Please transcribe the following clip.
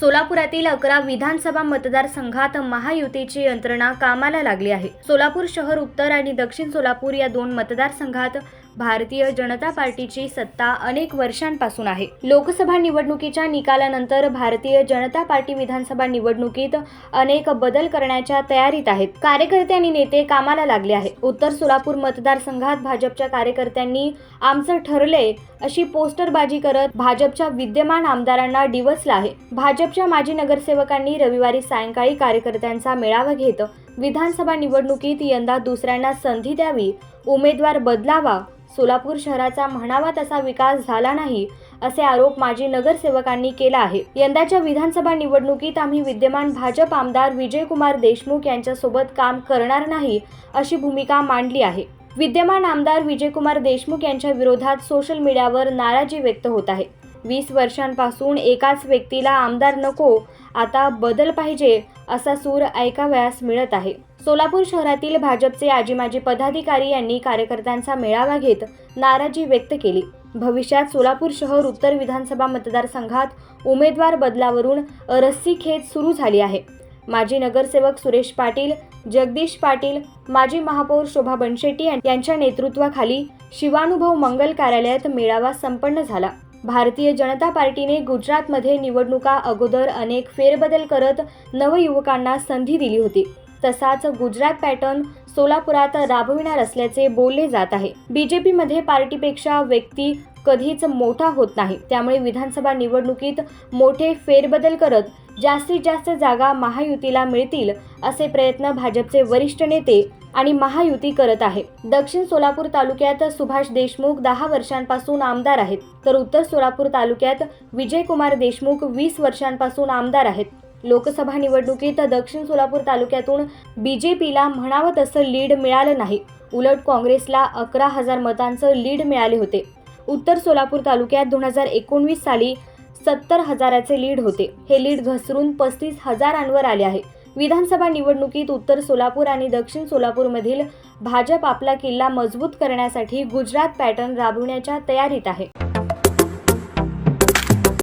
सोलापुरातील अकरा विधानसभा मतदारसंघात महायुतीची यंत्रणा कामाला लागली आहे. सोलापूर शहर उत्तर आणि दक्षिण सोलापूर या दोन मतदारसंघात भारतीय जनता पार्टीची सत्ता अनेक वर्षांपासून आहे. लोकसभा निवडणुकीच्या निकालानंतर भारतीय जनता पार्टी विधानसभा निवडणुकीत अनेक बदल करण्याच्या तयारीत आहेत. कार्यकर्ते आणि नेते कामाला लागले आहेत. उत्तर सोलापूर मतदारसंघात भाजपच्या कार्यकर्त्यांनी आमचं ठरले अशी पोस्टरबाजी करत भाजपच्या विद्यमान आमदारांना डिवचला आहे. भाजपच्या माजी नगरसेवकांनी रविवारी सायंकाळी कार्यकर्त्यांचा मेळावा घेत विधानसभा निवडणुकीत यंदा दुसऱ्यांना संधी द्यावी उमेदवार बदलावा सोलापूर शहराचा म्हणावा तसा विकास झाला नाही असे आरोप माजी नगरसेवकांनी केला आहे. यंदाच्या विधानसभा निवडणुकीत आम्ही विद्यमान भाजप आमदार विजयकुमार देशमुख यांच्यासोबत काम करणार नाही अशी भूमिका मांडली आहे. विद्यमान आमदार विजयकुमार देशमुख यांच्या विरोधात सोशल मीडियावर नाराजी व्यक्त होत आहे. वीस वर्षांपासून एकाच व्यक्तीला आमदार नको आता बदल पाहिजे असा सूर ऐकावयास मिळत आहे. सोलापूर शहरातील भाजपचे आजी माजी पदाधिकारी यांनी कार्यकर्त्यांचा मेळावा घेत नाराजी व्यक्त केली. भविष्यात सोलापूर शहर उत्तर विधानसभा मतदारसंघात उमेदवार बदलावरून रस्सीखेच सुरू झाली आहे. माजी नगरसेवक सुरेश पाटील जगदीश पाटील माजी महापौर शोभा बनशेट्टी यांच्या नेतृत्वाखाली शिवानुभव मंगल कार्यालयात मेळावा संपन्न झाला. भारतीय जनता पार्टीने गुजरातमध्ये निवडणुका अगोदर अनेक फेरबदल करत नवयुवकांना संधी दिली होती. तसाच गुजरात पॅटर्न सोलापुरात राबविणार असल्याचे बोलले जात आहे. बीजेपीमध्ये पार्टीपेक्षा व्यक्ती कधीच मोठा होत नाही. त्यामुळे विधानसभा निवडणुकीत मोठे फेरबदल करत जास्तीत जास्त जागा महायुतीला मिळतील असे प्रयत्न भाजपचे वरिष्ठ नेते आणि महायुती करत आहे. दक्षिण सोलापूर तालुक्यात सुभाष देशमुख दहा वर्षांपासून आमदार आहेत. तर उत्तर सोलापूर तालुक्यात विजयकुमार देशमुख वीस वर्षांपासून आमदार आहेत. लोकसभा निवडणुकीत दक्षिण सोलापूर तालुक्यातून बीजेपीला म्हणावं तसं लीड मिळालं नाही. उलट काँग्रेसला अकरा हजार मतांचं लीड मिळाले होते. उत्तर सोलापूर तालुक्यात दोन हजार एकोणवीस साली सत्तर हजाराचे लीड होते. हे लीड घसरून पस्तीस हजारांवर आले आहे. विधानसभा निवडणुकीत उत्तर सोलापूर आणि दक्षिण सोलापूरमधील भाजप आपला किल्ला मजबूत करण्यासाठी गुजरात पॅटर्न राबविण्याच्या तयारीत आहे.